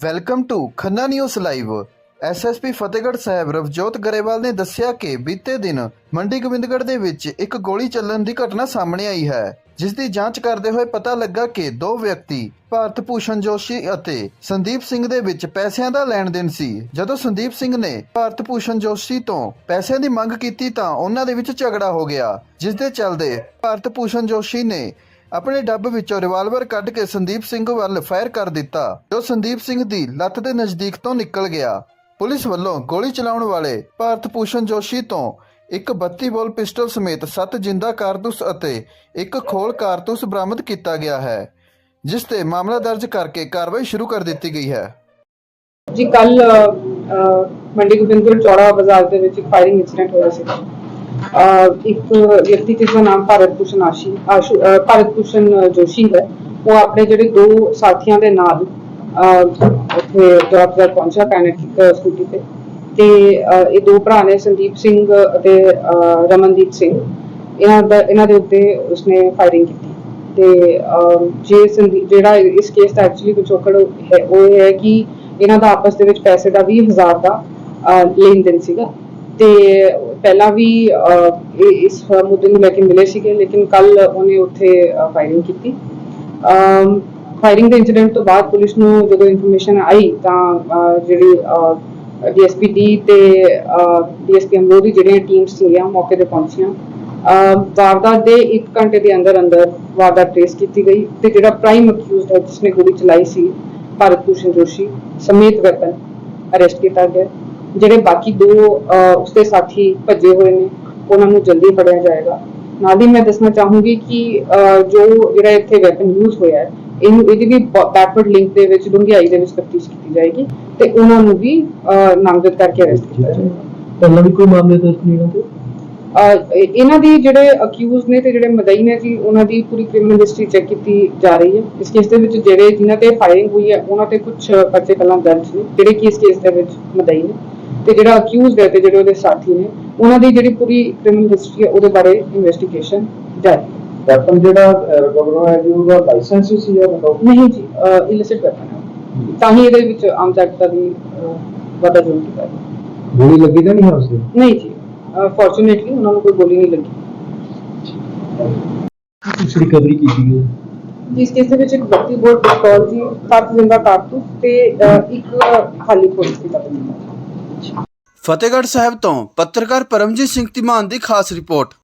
Welcome to Khanna news live SSP Fatehgarh Sahib Ravjot Grewal ਨੇ ਦੱਸਿਆ ਕਿ ਬੀਤੇ ਦਿਨ ਮੰਡੀ ਗੋਬਿੰਦਗੜ੍ਹ ਦੇ ਵਿੱਚ ਇੱਕ ਗੋਲੀ ਚੱਲਣ ਦੀ ਘਟਨਾ ਸਾਹਮਣੇ ਆਈ ਹੈ, ਜਿਸ ਦੀ ਜਾਂਚ ਕਰਦੇ ਹੋਏ ਪਤਾ ਲੱਗਾ ਕਿ ਦੋ ਵਿਅਕਤੀ ਭਾਰਤ ਭੂਸ਼ਣ ਜੋਸ਼ੀ ਅਤੇ ਸੰਦੀਪ ਸਿੰਘ ਦੇ ਵਿੱਚ ਪੈਸਿਆਂ ਦਾ ਲੈਣ ਦੇਣ ਸੀ। ਜਦੋਂ ਸੰਦੀਪ ਸਿੰਘ ਨੇ ਭਾਰਤ ਭੂਸ਼ਣ ਜੋਸ਼ੀ ਤੋਂ ਪੈਸਿਆਂ ਦੀ ਮੰਗ ਕੀਤੀ ਤਾਂ ਉਹਨਾਂ ਦੇ ਵਿੱਚ ਝਗੜਾ ਹੋ ਗਿਆ, ਜਿਸ ਦੇ ਚੱਲਦੇ ਭਾਰਤ ਭੂਸ਼ਣ ਜੋਸ਼ੀ ਨੇ ਆਪਣੇ ਡੱਬ ਵਿੱਚੋਂ ਰਿਵਾਲਵਰ ਕੱਢ ਕੇ ਸੰਦੀਪ ਸਿੰਘ ਵੱਲ ਫਾਇਰ ਕਰ ਦਿੱਤਾ, ਜੋ ਸੰਦੀਪ ਸਿੰਘ ਦੀ ਲੱਤ ਦੇ ਨਜ਼ਦੀਕ ਤੋਂ ਨਿਕਲ ਗਿਆ। ਪੁਲਿਸ ਵੱਲੋਂ ਗੋਲੀ ਚਲਾਉਣ ਵਾਲੇ ਭਾਰਤ ਭੂਸ਼ਣ ਜੋਸ਼ੀ ਤੋਂ ਇੱਕ 32 ਬੋਲ ਪਿਸਟਲ ਸਮੇਤ 7 ਜਿੰਦਾ ਕਾਰਤੂਸ ਅਤੇ ਇੱਕ ਖੋਲ ਕਾਰਤੂਸ ਬਰਾਮਦ ਕੀਤਾ ਗਿਆ ਹੈ, ਜਿਸ ਤੇ ਮਾਮਲਾ ਦਰਜ ਕਰਕੇ ਕਾਰਵਾਈ ਸ਼ੁਰੂ ਕਰ ਦਿੱਤੀ ਗਈ ਹੈ। ਜੀ ਕੱਲ ਮੰਡੀ ਗੋਬਿੰਦਪੁਰ ਚੌੜਾ ਬਾਜ਼ਾਰ ਦੇ ਵਿੱਚ ਇੱਕ ਫਾਇਰਿੰਗ ਇਨਸੀਡੈਂਟ ਹੋਇਆ ਸੀ। ਅਹ, ਇੱਕ ਵਿਅਕਤੀ ਜਿਸ ਦਾ ਨਾਮ ਭਾਰਤ ਭੂਸ਼ਣ ਆਸ਼ੀ ਆਸ਼ੂ ਅਹ, ਭਾਰਤ ਭੂਸ਼ਣ ਜੋਸ਼ੀ ਹੈ, ਉਹ ਆਪਣੇ ਜਿਹੜੇ ਦੋ ਸਾਥੀਆਂ ਦੇ ਨਾਲ ਉੱਥੇ ਜੌਬ ਦਾ ਪਹੁੰਚਿਆ ਕੈਨੇਟ ਸਕੂਟੀ ਤੇ। ਤੇ ਇਹ ਦੋ ਭਰਾ ਨੇ ਸੰਦੀਪ ਸਿੰਘ ਅਤੇ ਰਮਨਦੀਪ ਸਿੰਘ। ਇਹਨਾਂ ਦਾ ਇਹਨਾਂ ਦੇ ਉੱਤੇ ਉਸਨੇ ਫਾਇਰਿੰਗ ਕੀਤੀ। ਤੇ ਜੇ ਸੰਦੀਪ ਜਿਹੜਾ ਇਸ ਕੇਸ ਦਾ ਐਕਚੁਅਲੀ ਪਿਛੋਕੜ ਹੈ ਉਹ ਇਹ ਹੈ ਕਿ ਇਹਨਾਂ ਦਾ ਆਪਸ ਦੇ ਵਿੱਚ ਪੈਸੇ ਦਾ 20000 ਦਾ ਲੈਣ ਦੇਣ ਸੀਗਾ। ਤੇ ਪਹਿਲਾਂ ਵੀ ਇਸ ਮੁੱਦੇ ਨੂੰ ਲੈ ਕੇ ਮਿਲੇ ਸੀਗੇ ਲੇਕਿਨ ਕੱਲ ਉਹਨੇ ਉੱਥੇ ਫਾਇਰਿੰਗ ਕੀਤੀ। ਫਾਇਰਿੰਗ ਦੇ ਇਨਸੀਡੈਂਟ ਤੋਂ ਬਾਅਦ ਪੁਲਿਸ ਨੂੰ ਜਦੋਂ ਇਨਫੋਰਮੇਸ਼ਨ ਆਈ ਤਾਂ ਅਹ, ਜਿਹੜੀ ਡੀਐਸਪੀ ਡੀ ਤੇ ਡੀਐਸਪੀ ਅਮਰੋਦੀ ਜਿਹੜੀਆਂ ਟੀਮਸ ਸੀਗੀਆਂ ਮੌਕੇ ਤੇ ਪਹੁੰਚੀਆਂ। ਅਹ, ਵਾਰਦਾਤ ਦੇ 1 ਘੰਟੇ ਦੇ ਅੰਦਰ ਅੰਦਰ ਵਾਰਦਾਤ ਟ੍ਰੇਸ ਕੀਤੀ ਗਈ ਤੇ ਜਿਹੜਾ ਪ੍ਰਾਈਮ ਅਕਿਊਜ਼ਡ ਹੈ ਜਿਸਨੇ ਗੋਲੀ ਚਲਾਈ ਸੀ ਭਾਰਤ ਭੂਸ਼ਣ ਜੋਸ਼ੀ ਸਮੇਤ ਵੈਪਨ ਅਰੈਸਟ ਕੀਤਾ ਗਿਆ। ਜਿਹੜੇ ਬਾਕੀ ਦੋ ਉਸਦੇ ਸਾਥੀ ਭੱਜੇ ਹੋਏ ਨੇ ਉਹਨਾਂ ਨੂੰ ਜਲਦੀ ਫੜਿਆ ਜਾਏਗਾ। ਨਾਲ ਹੀ ਮੈਂ ਦੱਸਣਾ ਚਾਹੂੰਗੀ ਕਿ ਜੋ ਜਿਹੜਾ ਇੱਥੇ ਵੈਪਨ ਯੂਜ਼ ਹੋਇਆ ਹੈ ਇਹਨੂੰ ਇਹਦੀ ਵੀ ਬੈਕਵਰਡ ਲਿੰਕ ਦੇ ਵਿੱਚ ਡੂੰਘਾਈ ਦੇ ਵਿੱਚ ਤਫਤੀਸ਼ ਕੀਤੀ ਜਾਏਗੀ ਤੇ ਉਹਨਾਂ ਨੂੰ ਵੀ ਨਾਮਜ਼ਦ ਕਰਕੇ ਅਰੈਸਟ ਕੀਤਾ ਜਾਏਗਾ। ਪਹਿਲਾਂ ਵੀ ਕੋਈ ਮਾਮਲੇ ਦਰਜ ਨਹੀਂ ਹੋਏ ਇਹਨਾਂ ਦੀ ਜਿਹੜੇ ਅਕਿਊਜ਼ ਨੇ ਤੇ ਜਿਹੜੇ ਮਦਈ ਨੇ ਜੀ ਉਹਨਾਂ ਦੀ ਪੂਰੀ ਕ੍ਰਿਮੀਨਲ ਹਿਸਟਰੀ ਚੈੱਕ ਕੀਤੀ ਜਾ ਰਹੀ ਹੈ। ਇਸ ਕੇਸ ਦੇ ਵਿੱਚ ਜਿਹੜੇ ਜਿਨ੍ਹਾਂ ਤੇ ਫਾਇਰਿੰਗ ਹੋਈ ਹੈ ਉਹਨਾਂ ਤੇ ਕੁਝ ਪਰਚੇ ਪਹਿਲਾਂ ਦਰਜ ਨੇ ਜਿਹੜੇ ਕਿ ਇਸ ਕੇਸ ਦੇ ਵਿੱਚ ਮਦਈ ਨੇ। ਤੇ ਜਿਹੜਾ ਅਕਿਊਜ਼ਡ ਹੈ ਤੇ ਜਿਹੜੇ ਉਹਦੇ ਸਾਥੀ ਨੇ ਉਹਨਾਂ ਦੀ ਜਿਹੜੀ ਪੂਰੀ ਕ੍ਰਿਮੀਨਲ ਹਿਸਟਰੀ ਹੈ ਉਹਦੇ ਬਾਰੇ ਇਨਵੈਸਟੀਗੇਸ਼ਨ ਜਾਰੀ ਹੈ। ਵੈਪਨ ਜਿਹੜਾ ਰਿਕਵਰ ਹੋਇਆ ਜੀ ਉਹਦਾ ਲਾਇਸੈਂਸ ਸੀ ਜਾਂ ਵਿਦਾਊਟ ਨਹੀਂ ਜੀ ਇਲਿਸਿਟ ਵੈਪਨ ਹੈ। ਤਾਂ ਹੀ ਇਹਦੇ ਵਿੱਚ ਆਮ ਜਨਤਾ ਦੀ ਅਹ, ਵਾਧਾ ਜ਼ਰੂਰ ਕੀਤਾ ਹੈ ਗੋਲੀ ਲੱਗੀ ਤਾਂ ਨਹੀਂ ਹੈ ਉਸਦੇ ਨਹੀਂ ਜੀ ਫੋਰਚੂਨੇਟਲੀ ਉਹਨਾਂ ਨੂੰ ਕੋਈ ਗੋਲੀ ਨਹੀਂ ਲੱਗੀ। ਕੁਛ ਰਿਕਵਰੀ ਕੀਤੀ ਗਈ ਹੈ। ਜਿਸ ਕੇਸ ਦੇ ਵਿੱਚ ਇੱਕ 32 ਬੋਲ ਪਿਸਤੌਲ ਜੀ ਸੱਤ ਜਿੰਦਾ ਕਾਰਤੂਸ ਤੇ ਅਹ, ਇੱਕ ਖਾਲੀ ਖੋਲ ਦੀ ਤਬਦੀਲ ਫਤਿਹਗੜ੍ਹ ਸਾਹਿਬ ਤੋਂ ਪੱਤਰਕਾਰ ਪਰਮਜੀਤ ਸਿੰਘ ਧੀਮਾਨ ਦੀ ਖਾਸ ਰਿਪੋਰਟ।